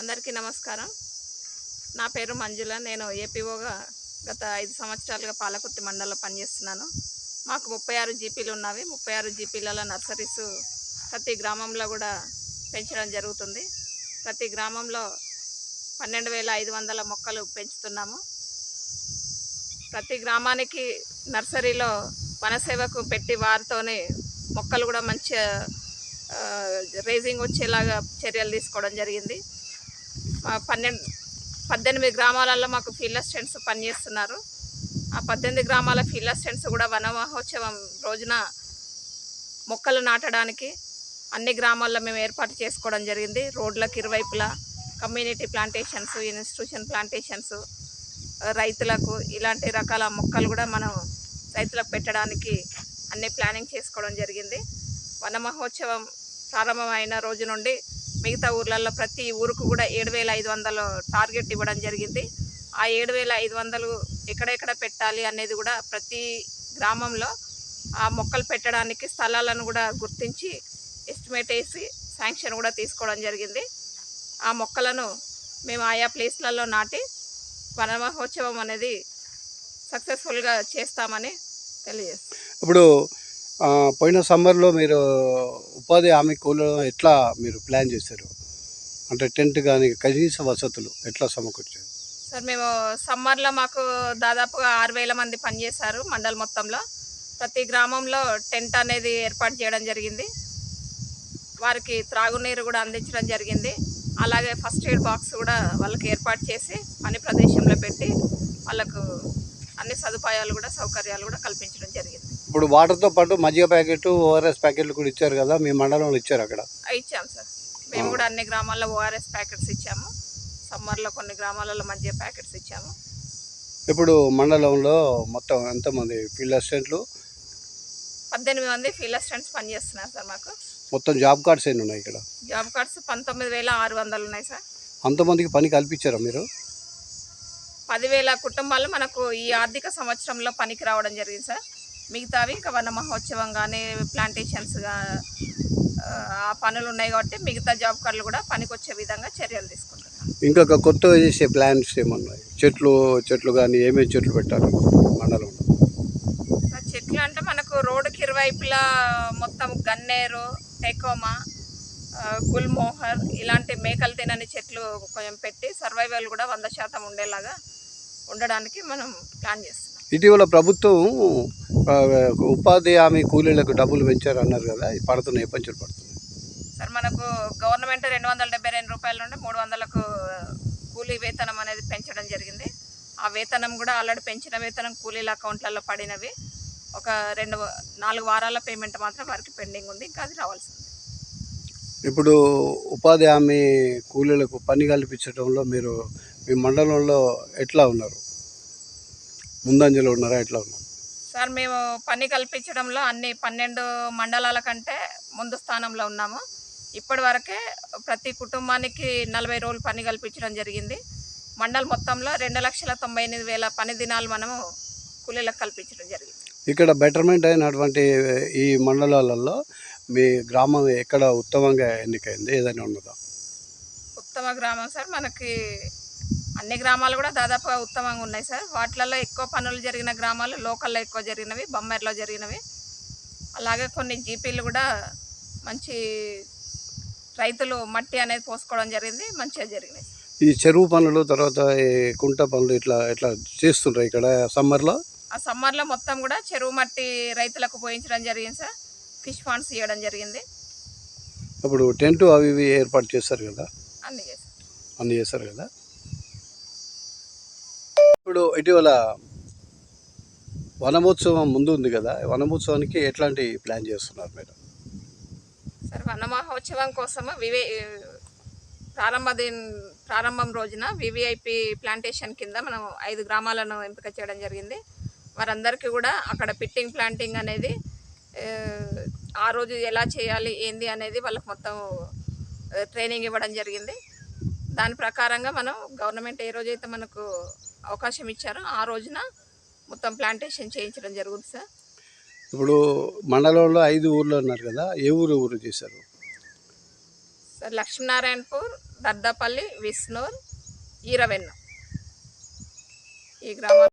అందరికీ నమస్కారం. నా పేరు మంజుల. నేను ఏపీఓగా గత ఐదు సంవత్సరాలుగా పాలకుర్తి మండలంలో పనిచేస్తున్నాను. మాకు ముప్పై ఆరు జీపీలు ఉన్నవి. ముప్పై ఆరు జీపీలలో నర్సరీస్ ప్రతి గ్రామంలో కూడా పెంచడం జరుగుతుంది. ప్రతి గ్రామంలో పన్నెండు వేల ఐదు వందల మొక్కలు పెంచుతున్నాము. ప్రతి గ్రామానికి నర్సరీలో వనసేవకు పెట్టి వారితోనే మొక్కలు కూడా మంచిగా రేజింగ్ వచ్చేలాగా చర్యలు తీసుకోవడం జరిగింది. పన్నెండు పద్దెనిమిది గ్రామాలలో మాకు ఫీల్డ్ అసిస్టెంట్స్ పనిచేస్తున్నారు. ఆ పద్దెనిమిది గ్రామాల ఫీల్డ్ అసిస్టెంట్స్ కూడా వన మహోత్సవం రోజున మొక్కలు నాటడానికి అన్ని గ్రామాల్లో మేము ఏర్పాటు చేసుకోవడం జరిగింది. రోడ్లకు ఇరువైపులా కమ్యూనిటీ ప్లాంటేషన్స్ ఇన్స్టిట్యూషన్ ప్లాంటేషన్స్ రైతులకు ఇలాంటి రకాల మొక్కలు కూడా మనం రైతులకు పెట్టడానికి అన్ని ప్లానింగ్ చేసుకోవడం జరిగింది. వన మహోత్సవం ప్రారంభమైన రోజు నుండి మిగతా ఊర్లలో ప్రతి ఊరుకు కూడా ఏడు వేల ఐదు వందలు టార్గెట్ ఇవ్వడం జరిగింది. ఆ ఏడు వేల ఐదు వందలు ఎక్కడెక్కడ పెట్టాలి అనేది కూడా ప్రతి గ్రామంలో ఆ మొక్కలు పెట్టడానికి స్థలాలను కూడా గుర్తించి ఎస్టిమేట్ వేసి శాంక్షన్ కూడా తీసుకోవడం జరిగింది. ఆ మొక్కలను మేము ఆయా ప్లేస్లలో నాటి వన మహోత్సవం అనేది సక్సెస్ఫుల్గా చేస్తామని తెలియజేస్తాం ఇప్పుడు పోయిన సమ్మర్లో మీరు ఉపాధి హామీ కూలీలను ఎట్లా మీరు ప్లాన్ చేశారు? అంటే టెంట్ కానీ కనీస వసతులు ఎట్లా సమకూర్చారు? సార్ మేము సమ్మర్లో మాకు దాదాపుగా ఆరు వేల మంది పనిచేశారు మండల్ మొత్తంలో. ప్రతి గ్రామంలో టెంట్ అనేది ఏర్పాటు చేయడం జరిగింది. వారికి త్రాగునీరు కూడా అందించడం జరిగింది. అలాగే ఫస్ట్ ఎయిడ్ బాక్స్ కూడా వాళ్ళకి ఏర్పాటు చేసి పని ప్రదేశంలో పెట్టి వాళ్ళకు అన్ని సదుపాయాలు కూడా సౌకర్యాలు కూడా కల్పించడం ఇప్పుడు వాటర్తో పాటు మజ్జిగ ప్యాకెట్ ఓఆర్ఎస్ ప్యాకెట్లు కూడా ఇచ్చారు కదా మీ మండలంలో ఇచ్చారు అక్కడ? ఇచ్చాం సార్. మేము కూడా అన్ని గ్రామాల్లో ఓఆర్ఎస్ ప్యాకెట్స్ ఇచ్చాము. సమ్మర్లో కొన్ని గ్రామాలలో మధ్య ప్యాకెట్స్ ఇచ్చాము. ఇప్పుడు మండలంలో మొత్తం ఎంతమంది ఫీల్డ్ అసిస్టెంట్లు పద్దెనిమిది మంది ఫీల్డ్ అసిస్టెంట్స్ పనిచేస్తున్నారు సార్ మాకు. మొత్తం జాబ్ కార్డ్స్ ఎన్ని ఉన్నాయి ఇక్కడ? జాబ్ కార్డ్స్ పంతొమ్మిది వేల ఆరు వందలు ఉన్నాయి సార్. అంతమందికి పని కల్పించారా మీరు? పదివేల కుటుంబాలు మనకు ఈ ఆర్థిక సంవత్సరంలో పనికి రావడం జరిగింది సార్. మిగతావి ఇంకా వన మహోత్సవం కానీ ప్లాంటేషన్స్గా ఆ పనులు ఉన్నాయి కాబట్టి మిగతా జాబ్ కార్డులు కూడా పనికి వచ్చే విధంగా చర్యలు తీసుకుంటున్నాం. ఇంకొక కొత్తగా చేసే ప్లాన్స్ ఏమన్నాయి? చెట్లు చెట్లు కానీ ఏమేమి చెట్లు పెట్టారు మండలంలో? ఆ చెట్లు అంటే మనకు రోడ్డుకి ఇరువైపులా మొత్తం గన్నేరు టెకోమా గుల్మోహర్ ఇలాంటి మేకలు తినని చెట్లు కొంచెం పెట్టి సర్వైవల్ కూడా వంద శాతం ఉండేలాగా ఉండడానికి మనం ప్లాన్ చేస్తున్నాం. ఇటీవల ప్రభుత్వం ఉపాధి హామీ కూలీలకు డబ్బులు పెంచారు అన్నారు కదా ఇది పడుతున్నాయి పంచులు పడుతున్నాయి సార్ మనకు గవర్నమెంట్ రెండు వందల డెబ్బై రెండు రూపాయల నుండి మూడు వందలకు కూలీ వేతనం అనేది పెంచడం జరిగింది. ఆ వేతనం కూడా ఆల్రెడీ పెంచిన వేతనం కూలీల అకౌంట్లలో పడినవి. ఒక రెండు నాలుగు వారాల పేమెంట్ మాత్రం వారికి పెండింగ్ ఉంది ఇంకా అది రావాల్సింది. ఇప్పుడు ఉపాధి హామీ కూలీలకు పని కల్పించడంలో మీరు మీ మండలంలో ఎట్లా ఉన్నారు? ముందంజలో ఉన్నారా? ఎట్లా ఉన్నారు సార్ మేము పని కల్పించడంలో అన్ని పన్నెండు మండలాల కంటే ముందు స్థానంలో ఉన్నాము. ఇప్పటి వరకే ప్రతి కుటుంబానికి నలభై రోజులు పని కల్పించడం జరిగింది. మండల్ మొత్తంలో రెండు లక్షల తొంభై ఎనిమిది వేల పని దినాలు మనము కూలీలకు కల్పించడం జరిగింది. ఇక్కడ బెటర్మెంట్ అయినటువంటి ఈ మండలాలలో మీ గ్రామం ఎక్కడ ఉత్తమంగా ఎన్నికైంది? ఏదైనా ఉన్నదా? ఉత్తమ గ్రామం సార్ మనకి అన్ని గ్రామాలు కూడా దాదాపుగా ఉత్తమంగా ఉన్నాయి సార్. వాటిలలో ఎక్కువ పనులు జరిగిన గ్రామాలు లోకల్లో ఎక్కువ జరిగినవి బొమ్మర్లో జరిగినవి. అలాగే కొన్ని జీపీలు కూడా మంచి రైతులు మట్టి అనేది పోసుకోవడం జరిగింది మంచిగా జరిగినాయి. ఈ చెరువు పనులు తర్వాత ఈ కుంట పనులు ఇట్లా ఇట్లా చేస్తుంటారు ఇక్కడ సమ్మర్లో? ఆ సమ్మర్లో మొత్తం కూడా చెరువు మట్టి రైతులకు పోయించడం జరిగింది సార్. ఫిష్ ఫండ్స్ ఇవ్వడం జరిగింది. అప్పుడు టెంట్ అవి ఇవి ఏర్పాటు చేస్తారు కదా? అన్ని చేశారు. అన్ని చేస్తారు కదా? ఇప్పుడు ఇటీవల వనమోత్సవం ముందు ఉంది కదా వనమోత్సవానికి ఎట్లాంటి ప్లాన్ చేస్తున్నారు మీరు సార్ వన మహోత్సవం కోసము వివే ప్రారంభ దిన్ ప్రారంభం రోజున వివిఐపి ప్లాంటేషన్ కింద మనం ఐదు గ్రామాలను ఎంపిక చేయడం జరిగింది. వారందరికీ కూడా అక్కడ పిట్టింగ్ ప్లాంటింగ్ అనేది ఆ, రోజు ఎలా చేయాలి ఏంది అనేది వాళ్ళకి మొత్తం ట్రైనింగ్ ఇవ్వడం జరిగింది. దాని ప్రకారంగా మనం గవర్నమెంట్ ఏ రోజైతే మనకు అవకాశం ఇచ్చారో ఆ రోజున మొత్తం ప్లాంటేషన్ చేయించడం జరుగుతుంది సార్. ఇప్పుడు మండలంలో ఐదు ఊర్లు అన్నారు కదా ఏ ఊరు ఊరు చేశారు? సార్ లక్ష్మీనారాయణపూర్ దర్దాపల్లి విష్ణూర్ ఈరవెన్ను ఈ గ్రామాలు